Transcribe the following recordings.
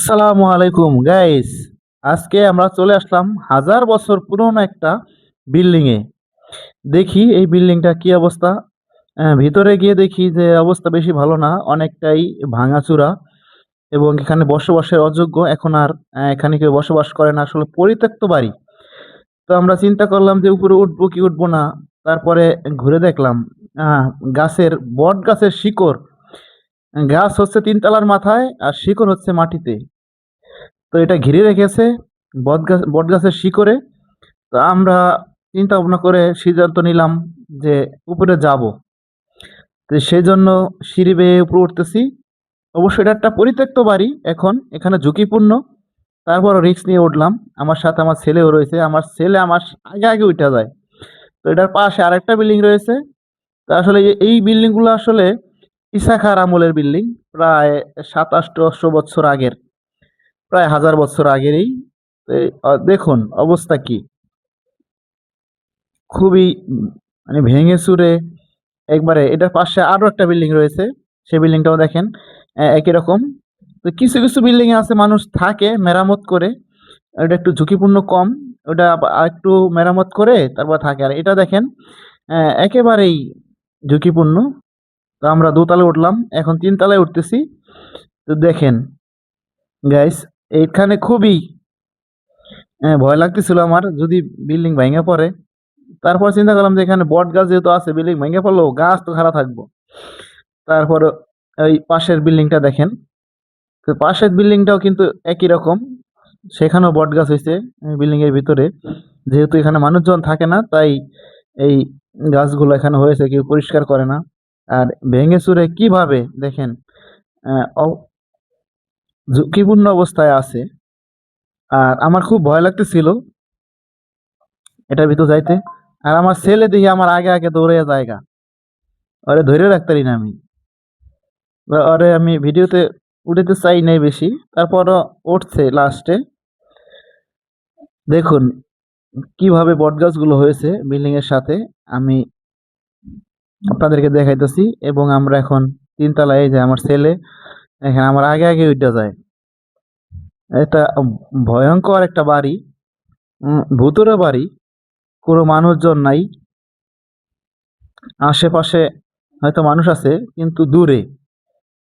আসসালামু আলাইকুম গাইস আজকে আমরা চলে আসলাম হাজার বছর পুরনো একটা বিল্ডিংয়ে। দেখি এই বিল্ডিংটা কি অবস্থা। ভিতরে গিয়ে দেখি যে অবস্থা বেশি ভালো না, অনেকটাই ভাঙাচুরা এবং এখানে বসবাসের অযোগ্য। এখন আর এখানে কেউ বসবাস করে না, আসলে পরিত্যক্ত বাড়ি। তো আমরা চিন্তা করলাম যে উপরে উঠবো কি উঠবো না, তারপরে ঘুরে দেখলাম গাছের, বট গাছের শিকড় গাছ হচ্ছে তিনতলার মাথায় আর শিকড় হচ্ছে মাটিতে। তো এটা ঘিরে রেখেছে বট গাছ, বট গাছের শিকড়ে। তো আমরা চিন্তা ভাবনা করে সিদ্ধান্ত নিলাম যে উপরে যাব। তো সেই জন্য সিঁড়ি বেয়ে উপরে উঠতেছি। অবশ্যই এটা একটা পরিত্যক্ত বাড়ি এখন, এখানে ঝুঁকিপূর্ণ। তারপর রিস্ক নিয়ে উঠলাম। আমার সাথে আমার ছেলেও রয়েছে। আমার ছেলে আমার আগে আগে উঠে যায়। তো এটার পাশে আরেকটা বিল্ডিং রয়েছে। তো আসলে এই বিল্ডিংগুলো আসলে ইসাখার আমলের বিল্ডিং প্রায় সাত আটশো বছর আগের, প্রায় হাজার বছর আগেরই। দেখুন অবস্থা কি। খুবই মানে ভেঙে চুরে একবারে এটার পাশে আরও একটা বিল্ডিং রয়েছে, সেই বিল্ডিংটাও দেখেন একই রকম। তো কিছু কিছু বিল্ডিং এ আছে মানুষ থাকে মেরামত করে ওটা একটু ঝুঁকিপূর্ণ কম, ওটা একটু মেরামত করে তারপর থাকে। আর এটা দেখেন একেবারেই ঝুঁকিপূর্ণ। তো আমরা দোতলায় উঠলাম এখন তিনতলায় উঠতেছি। তো দেখেন গাইস এইখানে খুবই আহ, ভয় লাগতেছিল আমার যদি বিল্ডিং ভেঙে পড়ে। তারপর চিন্তা করলাম যে এখানে বট গাছ যেহেতু আছে বিল্ডিং ভেঙে পড়ল গাছ তো খারাপ থাকব। তারপর ওই পাশের বিল্ডিংটা দেখেন তো পাশের বিল্ডিংটাও কিন্তু একই রকম। সেখানেও বট গাছ হয়েছে বিল্ডিং এর ভিতরে। যেহেতু এখানে মানুষজন থাকে না তাই এই গাছগুলো এখানে হয়েছে কেউ পরিষ্কার করে না। আর ভেঙে চুরে কীভাবে দেখেন ঝুঁকিপূর্ণ অবস্থায় আছে। আর আমার খুব ভয় লাগতেছিল এটার ভিতর যাইতে। আর আমার ছেলে দেখি আমার আগে আগে দৌড়ে জায়গা ওরে ধরে রাখতে পারি না আমি। ওরে আমি ভিডিওতে উঠাতে চাই নাই বেশি, তারপরও উঠছে লাস্টে। দেখুন কীভাবে বটগাছগুলো হয়েছে বিল্ডিংয়ের সাথে। আমি আপনাদেরকে দেখাইতেছি, এবং আমরা এখন তিনতলায় যে আমার ছেলে, এখানে আমার আগে আগে উঠে যায়। এটা ভয়ঙ্কর একটা বাড়ি ভুতুরে বাড়ি, কোনো মানুষজন নাই। আশেপাশে হয়তো মানুষ আছে, কিন্তু দূরে।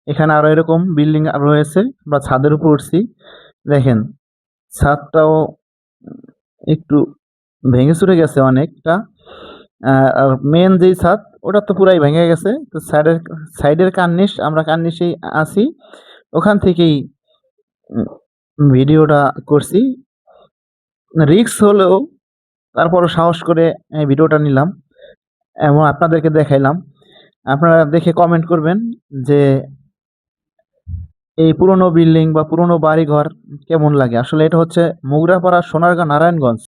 এখানে আরও এরকম বিল্ডিং রয়েছে, আমরা ছাদের উপর উঠছি। দেখেন, ছাদটাও একটু ভেঙে চুরে গেছে অনেকটা। আর মেন যেই ছাদ, ওটা তো পুরাই ভেঙে গেছে। তো সাইডের সাইডের কার্নিশ আমরা কার্নিশেই আছি। ওখান থেকেই ভিডিওটা করছি। রিক্স হলেও তারপরও সাহস করে ভিডিওটা নিলাম এবং আপনাদেরকে দেখাইলাম। আপনারা দেখে কমেন্ট করবেন যে এই পুরনো বিল্ডিং বা পুরনো বাড়িঘর কেমন লাগে? আসলে এটা হচ্ছে মুগরাপাড়া সোনারগাঁ নারায়ণগঞ্জ।